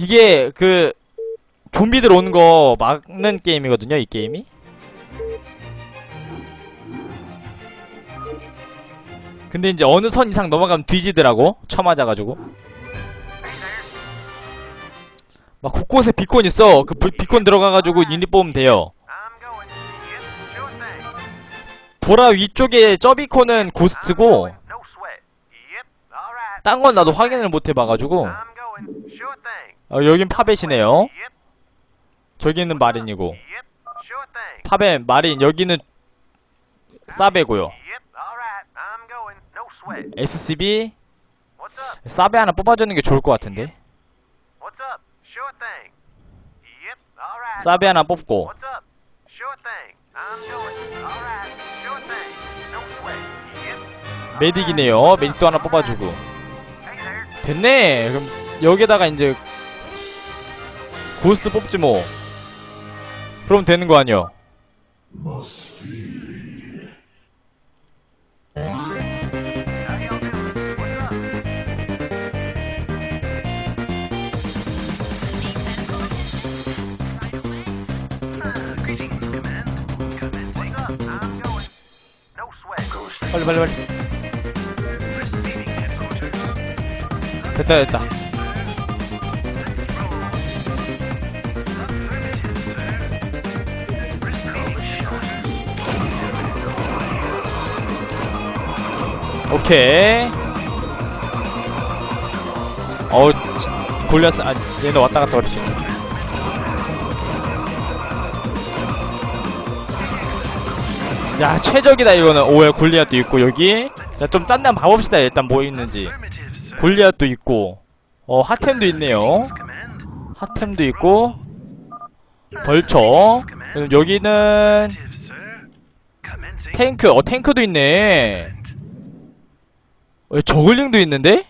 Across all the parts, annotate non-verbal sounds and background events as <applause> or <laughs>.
이게 그 좀비들 오는 거 막는 게임이거든요 이 게임이 근데 이제 어느 선 이상 넘어가면 뒤지더라고 쳐맞아가지고 막 곳곳에 비콘 있어 그 비- 비콘 들어가가지고 유닛 뽑으면 돼요. 보라 위쪽에 저비콘은 고스트고. 딴 건 나도 확인을 못 해봐가지고 어, 여긴 파벳이네요 저기는 마린이고. 파벳 마린 여기는 사베고요. SCB? 사베 하나 뽑아주는 게 좋을 것 같은데. 사베 하나 뽑고. 메딕이네요 메딕도 하나 뽑아주고. 됐네 그럼 여기다가 이제 고스트 뽑지 뭐 그럼 되는 거 sweat. 빨리 빨리 빨리. 됐다 됐다 오케이. 어우 지- 골리앗 아 얘는 왔다 갔다 할수 있네. 야 최적이다 이거는. 오야 골리앗도 있고 여기. 자좀 딴 데 한번 봐봅시다 일단 뭐 있는지. 골리앗도 있고. 어 핫템도 있네요. 핫템도 있고. 벌처 여기는. 탱크. 어 탱크도 있네 어, 저글링도 있는데?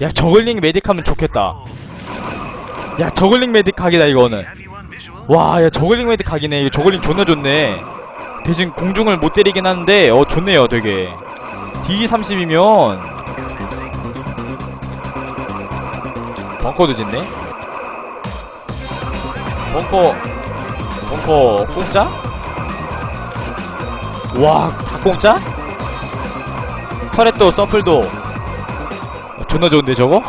야 저글링 메딕 하면 좋겠다 야 저글링 메딕 각이다 이거는 visual? 와야 저글링 메딕 각이네 이거 저글링 존나 좋네 대신 공중을 못 때리긴 하는데 어 좋네요 되게 D30이면 벙커도 짓네 벙커 벙커 공짜? 와다 공짜? 터렛도 서플도 어, 존나 좋은데 저거?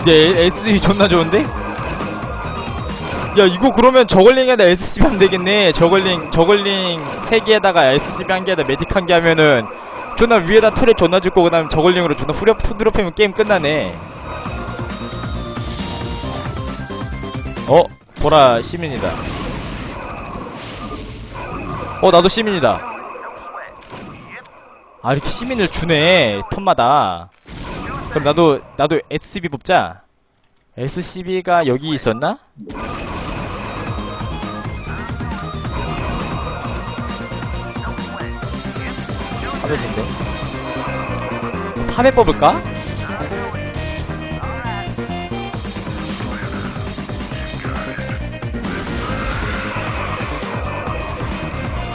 이제 SD 존나 좋은데? 야 이거 그러면 저글링 에다 SCB 하면 되겠네 저글링 저글링 3개에다가 SCB 한 개에다 메딕 한 개 하면은 존나 위에다 터렛 존나 짓고 그 다음 저글링으로 존나 후려 후드려 패면 게임 끝나네 어? 보라 시민이다 어 나도 시민이다 아 이렇게 시민을 주네 턴마다. 그럼 나도 나도 SCB 뽑자. SCB가 여기 있었나? 파벳인데 파벳 뽑을까?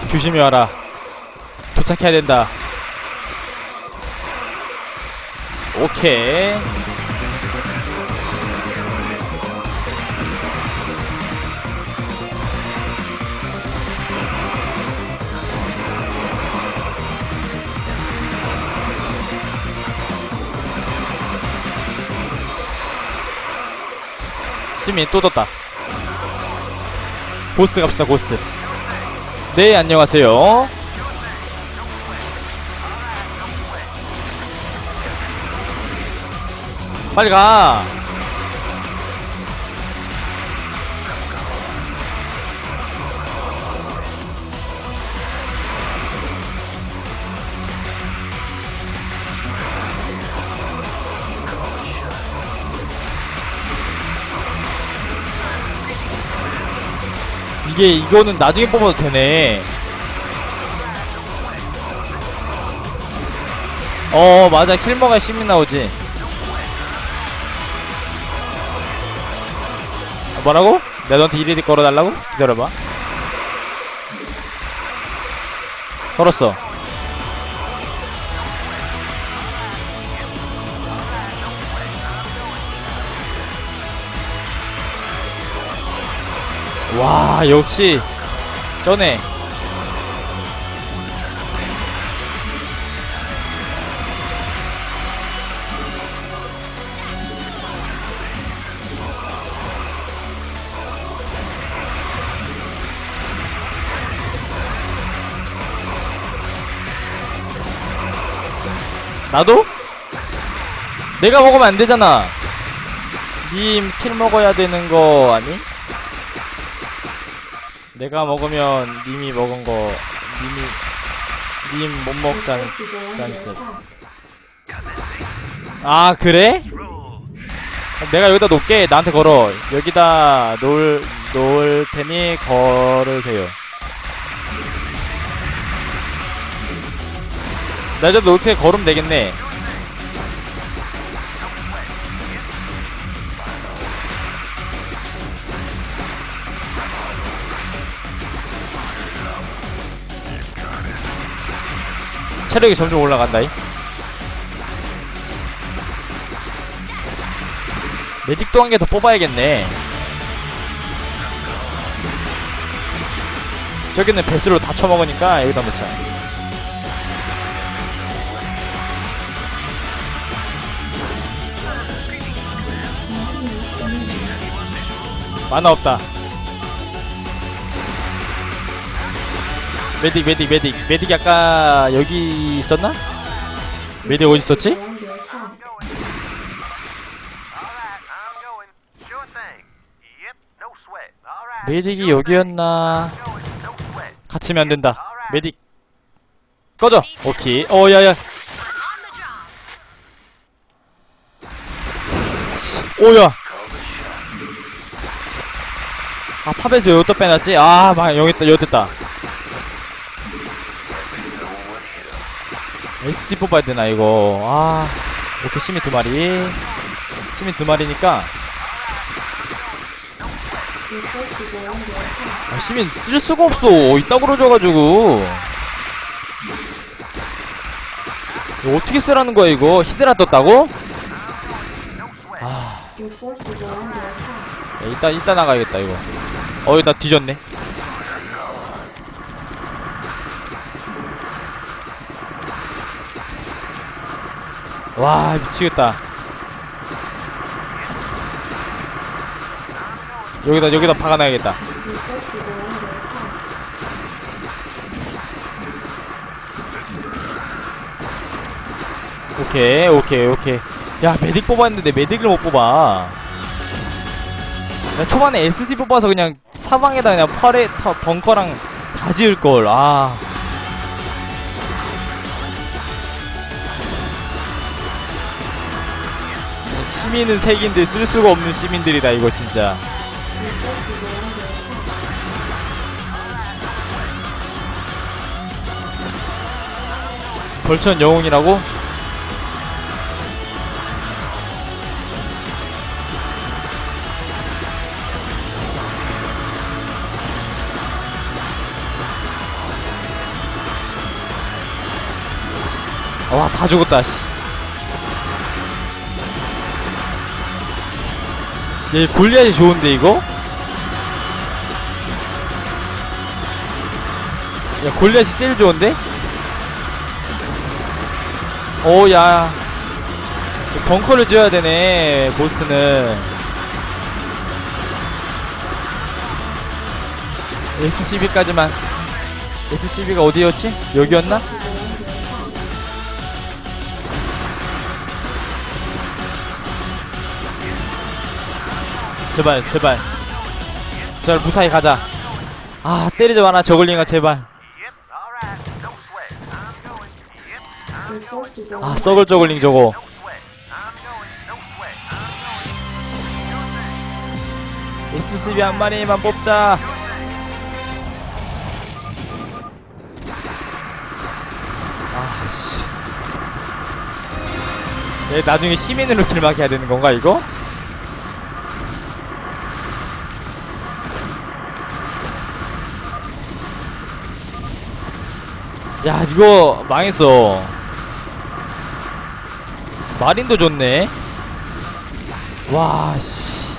조심히 와라. 도착해야 된다 오케이. 시민 또 떴다. 고스트 갑시다 고스트. 네 안녕하세요 빨리 가 이게 이거는 나중에 뽑아도 되네. 어 맞아 킬머가 심이 나오지. 뭐라고? 내가 너한테 이리디 걸어달라고? 기다려봐 걸었어 와 역시 전에 나도? 내가 먹으면 안 되잖아 님 킬 먹어야 되는 거 아니? 내가 먹으면 님이 먹은 거 님이 님 못 먹잖 짠스 아 그래? 내가 여기다 놓을게 나한테 걸어 여기다 놓을 놓을 테니 걸으세요 나 놓을 테니 걸으면 되겠네. 체력이 점점 올라간다이 메딕도 한 개 더 뽑아야겠네. 저기는 배스로 다 쳐먹으니까 여기다 놓자 만화 없다. 메딕 메딕 메딕. 메딕이 아까 여기 있었나? 메딕 어디 있었지? 메딕이 여기였나. 갇히면 안 된다. 메딕. 꺼져. 오케이. 어 야야. 오야 아 팝에서 여기다 빼놨지? 아막 여기 있다 여기 됐다. SD 뽑아야 되나 이거? 아 오케이 시민 두 마리. 시민 두 마리니까. 아, 시민 쓸 수가 없어. 이따구로 져가지고. 이거 어떻게 쓰라는 거야 이거? 히드라 떴다고? 야, 이따 이따 나가야겠다 이거 어이 나 뒤졌네. 와 미치겠다. 여기다 여기다 박아놔야겠다. 오케이 오케이 오케이. 야 메딕 뽑았는데 메딕을 못 뽑아. 나 초반에 SG 뽑아서 그냥 사방에다 그냥 팔에 타, 벙커랑 다 지을걸 아 시민은 색인데 쓸 수가 없는 시민들이다 이거 진짜. 벌천 영웅이라고? 와, 다 죽었다, 씨. 얘 골리앗이 좋은데, 이거? 야, 골리앗이 제일 좋은데? 오, 야. 벙커를 지어야 되네, 고스트는. SCB까지만. SCB가 어디였지? 여기였나? 제발, 제발. 제발 무사히 가자. 아, 때리지 마라, 저글링아, 제발. 아, 썩을 저글링 저거. SCB 한 마리만 뽑자. 아, 씨. 얘 나중에 시민으로 길막 해야 되는 건가, 이거? 야, 이거 망했어. 마린도 좋네. 와, 씨.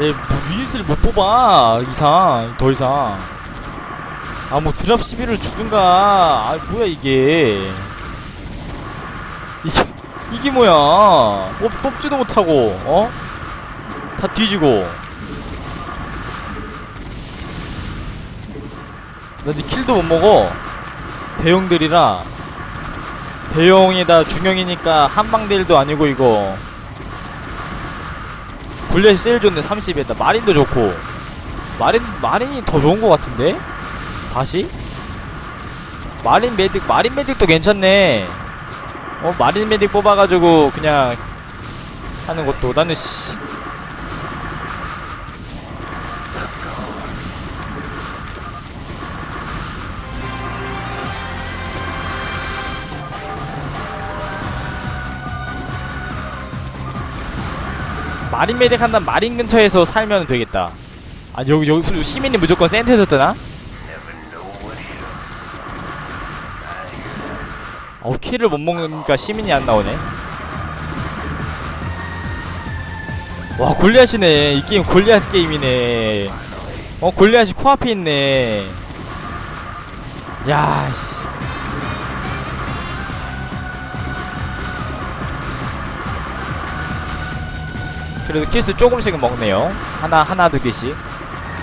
얘 뭐, 유닛을 못 뽑아 이상 더 이상 아 뭐 드랍 시비를 주든가 아 뭐야 이게 이게 이게 뭐야 뽑, 뽑지도 못하고 어? 다 뒤지고 나 이제 킬도 못 먹어. 대형들이라. 대형에다 중형이니까 한방대일도 아니고 이거. 골렛이 제일 좋네 30에다. 마린도 좋고. 마린 마린이 더 좋은 것 같은데? 40? 마린 메딕 마린 메딕도 괜찮네. 어 마린 메딕 뽑아가지고 그냥 하는 것도. 나는 씨 마린 메딕 한다면 마린 근처에서 살면 되겠다. 아 여기 여기 시민이 무조건 센터에서 뜨나? 어 키를 못 먹으니까 시민이 안 나오네. 와 골리앗이네. 이 게임 골리앗 게임이네. 어 골리앗이 코앞에 있네. 야씨 그래도 킬수 조금씩은 먹네요. 하나 하나 두 개씩.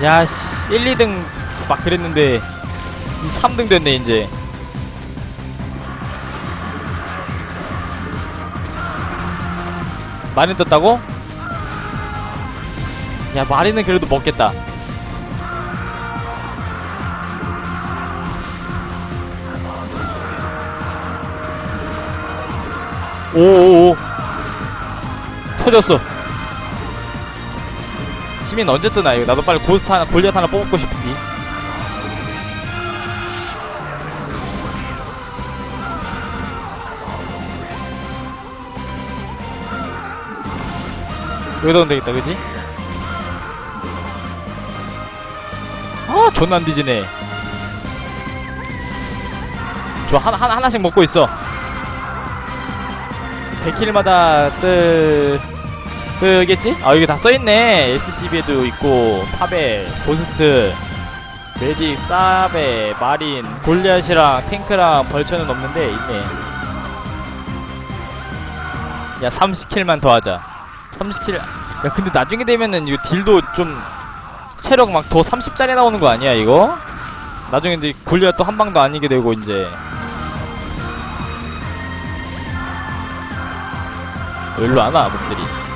야씨 1, 2등 막 그랬는데 3등 됐네 이제. 마린 떴다고? 야 마린은 그래도 먹겠다. 오오오. 터졌어 시민 언제 뜨나 이거 나도 빨리 고스트 하나 골리앗 하나 뽑고 싶니 여기다 오면 되겠다 그지? 아 존나 안 뒤지네. 저 하나 하나 하나씩 먹고 있어. 100킬마다 뜨 뜨겠지? 아 여기 다 써있네 SCB에도 있고 파벨 고스트 메딕 사베 마린 골리앗이랑 탱크랑 벌처는 없는데 있네 야 30킬만 더 하자 30킬 야 근데 나중에 되면은 이거 딜도 좀 체력 막 더 30짜리 나오는 거 아니야 이거? 나중에 이제 골리앗 또한 방도 아니게 되고 이제 어, 일로 안 와, 놈들이.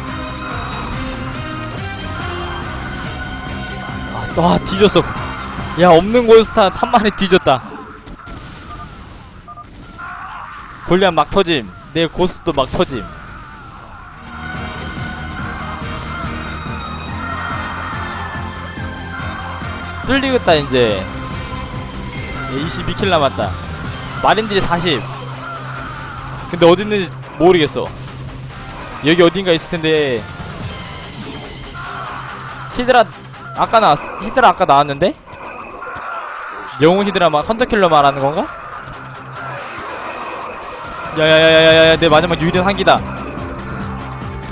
뒤졌어. 야, 없는 골스타 한 마리 뒤졌다. 골리앗 막 터짐. 내 고스도 막 터짐. 뚫리겠다, 이제. 22킬 남았다. 마린들이 40. 근데 어디 있는지 모르겠어. 여기 어딘가 있을 텐데 히드라 아까 나왔 히드라 아까 나왔는데? 영웅 히드라 막 헌터킬러 말하는 건가? 야야야야야야 내 마지막 유일한 한기다.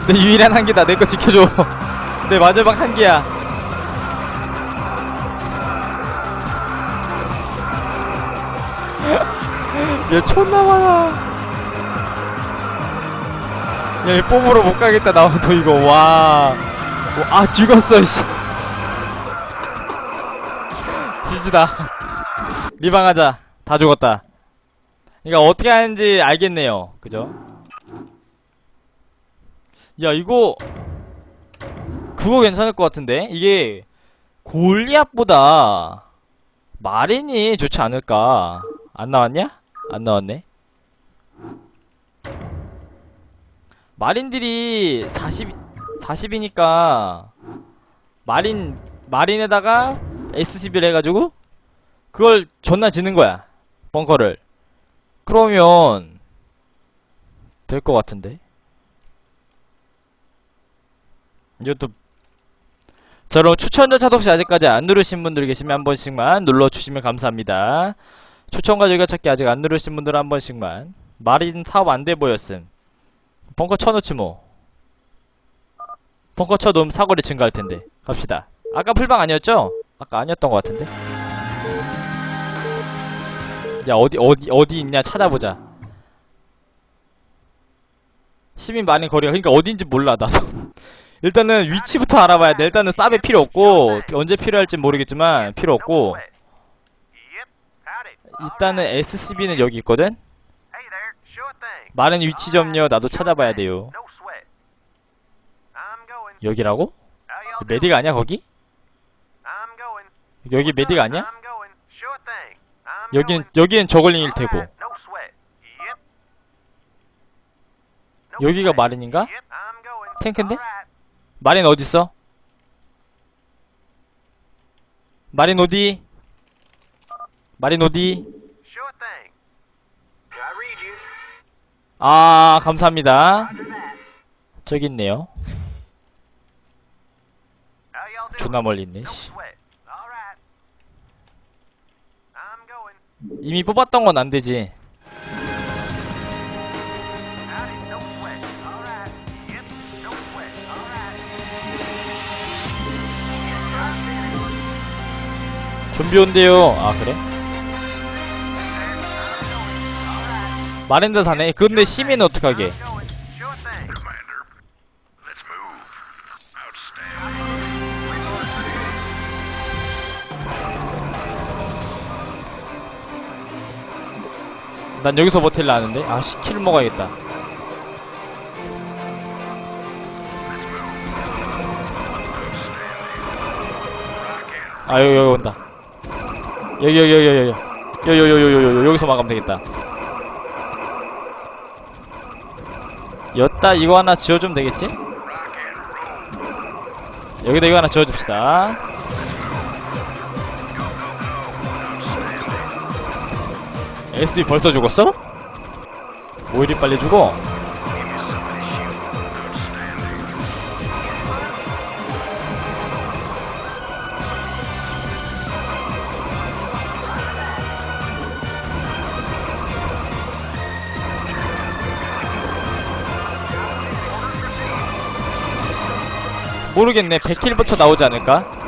내 유일한 한기다. 내 거 지켜줘. <laughs> 내 마지막 한기야. <laughs> 얘 존나 많아. 야, 이 뽐으로 못 가겠다, 나와도 이거, 와. 아, 죽었어, 씨. 지지다. <laughs> 리방하자. 다 죽었다. 그니까 어떻게 하는지 알겠네요. 그죠? 야, 이거, 그거 괜찮을 것 같은데? 이게, 골리앗보다, 마린이 좋지 않을까? 안 나왔냐? 안 나왔네? 마린들이 40 40이니까 마린 마린에다가 SCB를 해가지고 그걸 존나 지는 거야. 벙커를. 그러면 될 것 같은데. 유튜브 저런 추천자 차독시 아직까지 안 누르신 분들 계시면 한 번씩만 눌러주시면 감사합니다. 추천과 즐겨찾기 아직 안 누르신 분들 한 번씩만 말인 사업 안 돼 보였음. 벙커 쳐놓지 뭐. 벙커 쳐놓으면 사거리 증가할 텐데. 갑시다. 아까 풀방 아니었죠? 아까 아니었던 것 같은데. 야 어디 어디 어디 있냐? 찾아보자. 시민 많은 거리가 그니까 어딘지 몰라 나도. <laughs> 일단은 위치부터 알아봐야 돼. 일단은 싸베 필요 없고 언제 필요할지 모르겠지만 필요 없고. 일단은 SCB는 여기 있거든? 많은 위치 점요 나도 찾아봐야 돼요. 여기라고? 메딕 아니야 거기? 여기 메딕 아니야? 여긴 여기엔 저글링일 테고 여기가 마린인가? 탱크인데? 마린 어디 있어? 마린 어디? 마린 어디? 아 감사합니다 저기 있네요 존나 멀리 있네 씨. 이미 뽑았던 건 안 되지. 좀비 온대요. 아, 그래? 마렌드 사네? 근데 시민 어떡하게? 난 여기서 버틸라 하는데? 아 시킬 먹어야겠다. 아 여기 여기 온다. 여기 여기 여기 여기 여기. 여기 여기 여기 여기서 막으면 되겠다. 였다 이거 하나 지어주면 되겠지? 여기다 이거 하나 지어줍시다. SD 벌써 죽었어? 뭐 이리 빨리 죽어? 모르겠네 100킬부터 나오지 않을까?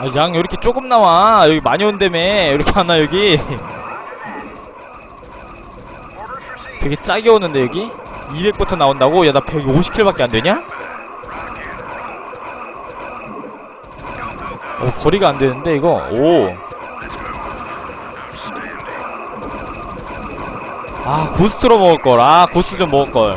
아, 양 이렇게 조금 나와. 여기 많이 온다며. 이렇게 하나 여기? 되게 짜게 오는데 여기? 200부터 나온다고? 야 나 150킬밖에 안되냐? 어 거리가 안되는데 이거? 오 아 고스트로 먹을걸. 아 고스트 좀 먹을걸.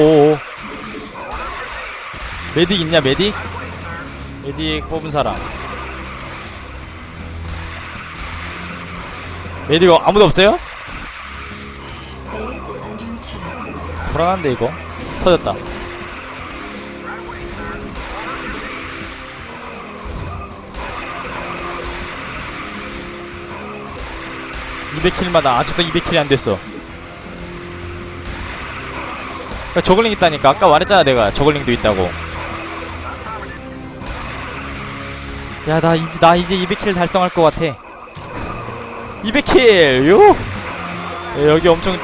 메딕 있냐 메딕? 메딕 뽑은 사람. 메딕 어, 아무도 없어요? 불안한데 이거? 터졌다. 200킬마다 아직도 200킬이 안됐어. 그러니까 저글링 있다니까. 아까 말했잖아 내가. 저글링도 있다고. 야 나 이제 나 이제 200킬 달성할 것 같아. 200킬 요 야, 여기 엄청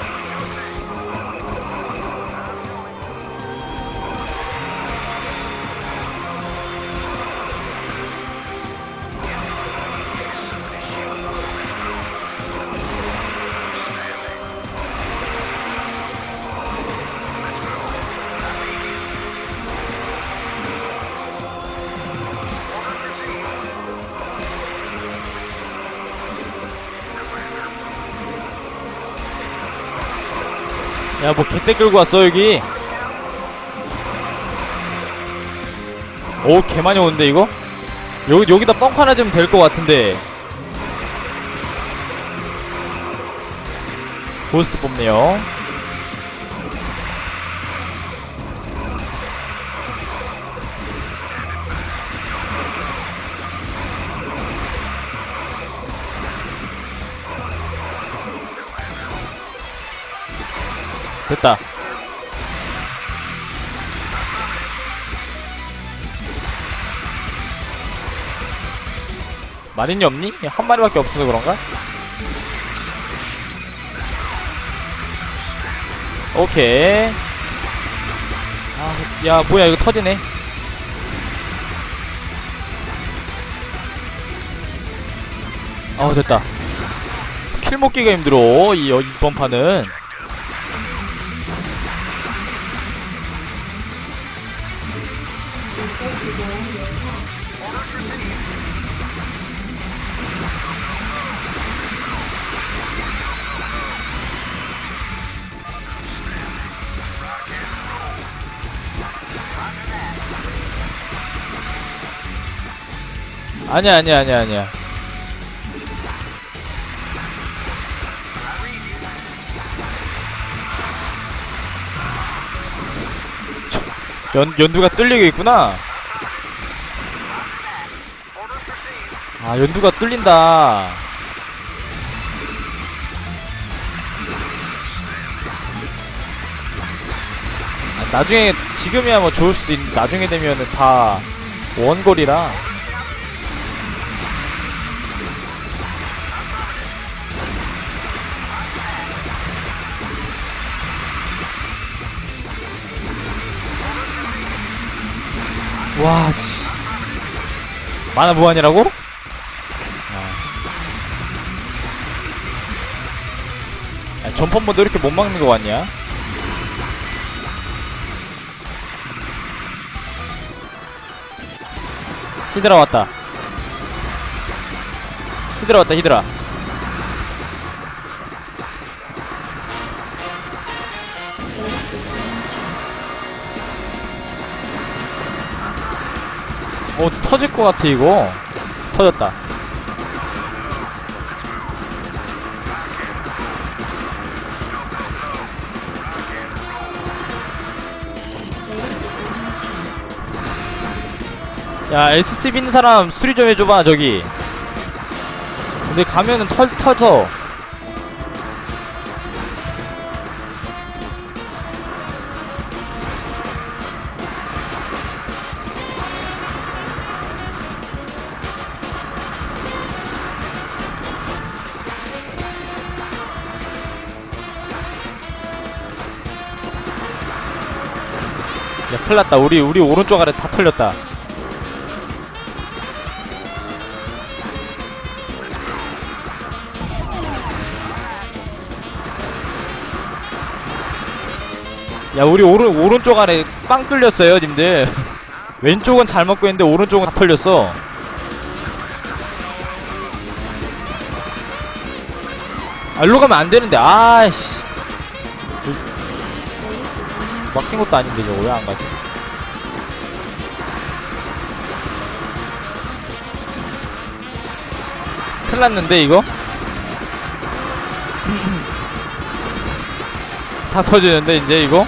야 뭐 개떼 끌고 왔어 여기. 오 개 많이 오는데 이거? 여기, 여기다 뻥크 하나 주면 될 것 같은데. 고스트 뽑네요. 됐다. 마린이 없니? 한 마리밖에 없어서 그런가? 오케이. 아, 야 뭐야 이거 터지네. 어 됐다. 킬 먹기가 힘들어 이, 어, 이번 판은 아니야 아니야 아니야 아니야. 저- 연, 연두가 뚫리고 있구나. 아 연두가 뚫린다. 아, 나중에 지금이야 뭐 좋을 수도 있는데 나중에 되면은 다 원거리라 와, 씨. 만화 무한이라고? 아. 야, 전판 모드 이렇게 못 막는 거 같냐? 히드라 왔다. 히드라 왔다, 히드라. 터질 것 같아, 이거. 터졌다. 야, SCB 있는 사람 수리 좀 해줘봐, 저기. 근데 가면은 털, 터져. 큰일 났다. 우리, 우리 오른쪽 아래 다 털렸다. 야 우리 오른 오른쪽 아래 빵 뚫렸어요 님들 <laughs> 왼쪽은 잘 먹고 있는데 오른쪽은 다 털렸어 아 일로 가면 안 되는데 아씨 막힌 것도 아닌데 저거 왜 안 가지? 큰일 났는데 이거? <clears throat> 다 터지는데 이제 이거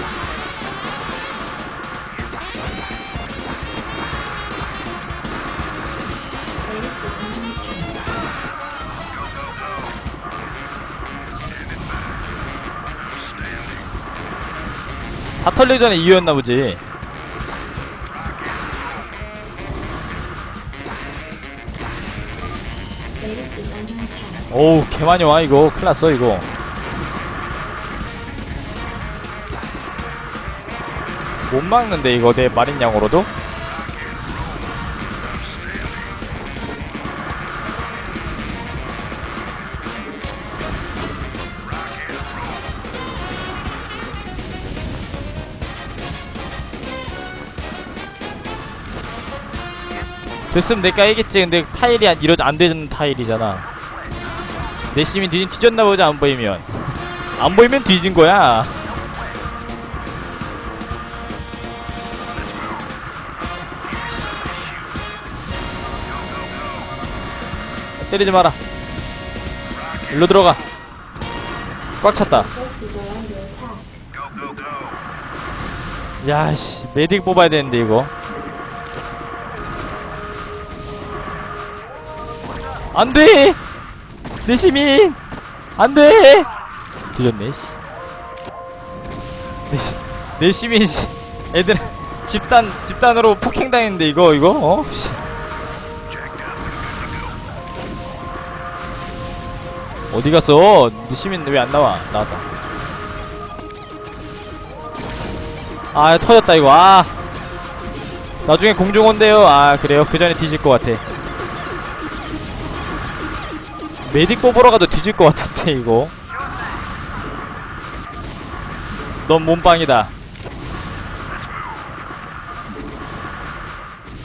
다 털리기 전에 이유였나 보지. Base is under attack. 어우 개 많이 와 이거. 큰일 났어 이거. 못 막는데 이거 내 마린 양으로도 됐으면 내가 이겠지. 근데 타일이 안, 이러지 안 되는 타일이잖아. 내 심이 뒤, 뒤졌나 보자 안 보이면. 안 보이면 뒤진 거야. 때리지 마라. 일로 들어가. 꽉 찼다. 야씨. 메딕 뽑아야 되는데 이거 안 돼. 내 시민. 안 돼. 들렸네 씨. 내, 시, 내 시민 씨. 애들 집단 집단으로 폭행당했는데 이거 이거? 어? 씨. 어디 갔어? 내 시민 왜 안 나와? 나왔다. 아 터졌다 이거. 아. 나중에 공중 온대요. 아 그래요? 그 전에 뒤질 것 같아 메딕 뽑으러 가도 뒤질 것 같은데 이거. 넌 몸빵이다.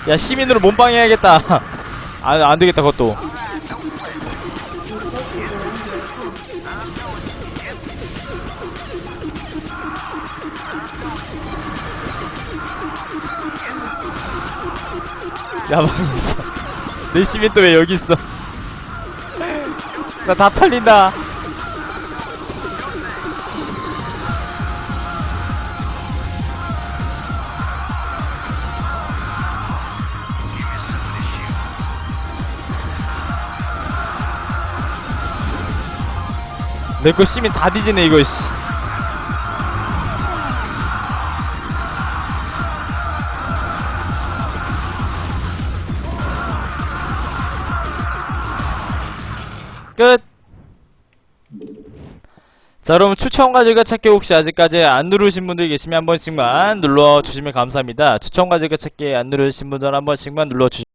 야 시민으로 몸빵 해야겠다. <laughs> 안, 안되겠다 그것도. 야망 있어. <laughs> 내 시민 또 왜 여기 있어 나 다 털린다. 내거 시민 다 뒤지네 이거 씨 자, 여러분 추천과 즐겨찾기 혹시 아직까지 안 누르신 분들 계시면 한 번씩만 눌러주시면 감사합니다. 추천과 즐겨찾기 안 누르신 분들 한 번씩만 눌러주시면